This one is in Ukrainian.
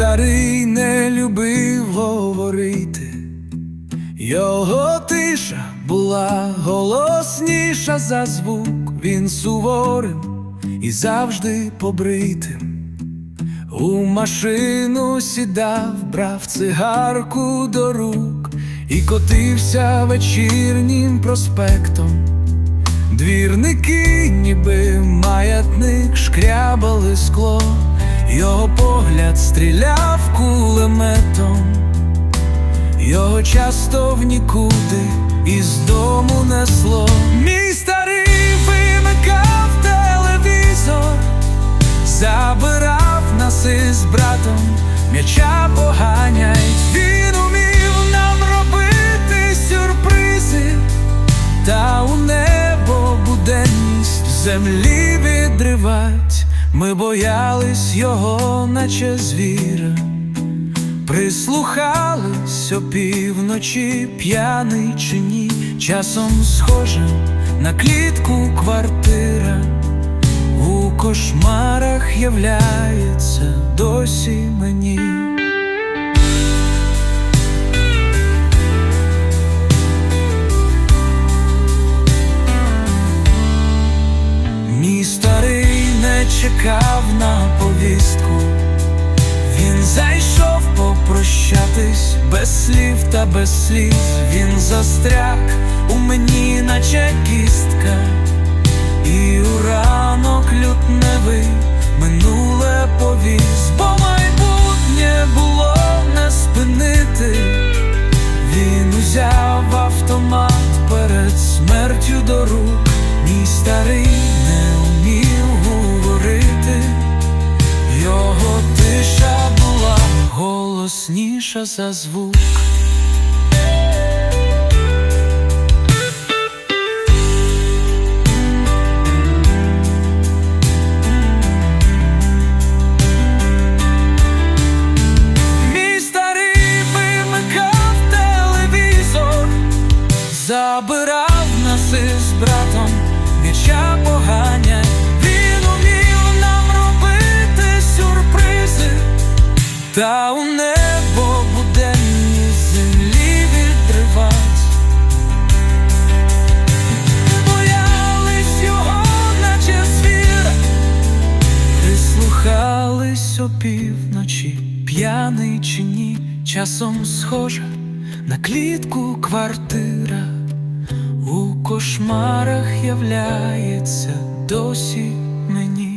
старий не любив говорити, його тиша була голосніша за звук, він суворим і завжди побритим. У машину сідав, брав цигарку до рук і котився вечірнім проспектом. Двірники, ніби маятник, шкрябали скло, його погляд стріляв кулеметом, його часто в нікуди із дому несло. Мій старий вимикав телевізор, забирав нас із братом, м'яча поганять. Він умів нам робити сюрпризи. Та у небо буденність землі відривать, ми боялись його, наче звіра, прислухались опівночі, п'яний чи ні, часом схоже на клітку квартира, у кошмарах являється досі мені. Чекав на повістку, він зайшов попрощатись без слів та без сліз. Він застряг у мені, наче кістка, і у ранок лютневий минуле повіз, бо майбутнє було не спинити. Він узяв автомат перед смертю до рук, мій старий голосніша за звук. Мій п'яний чи ні, часом схожа на клітку квартира, у кошмарах являється досі мені.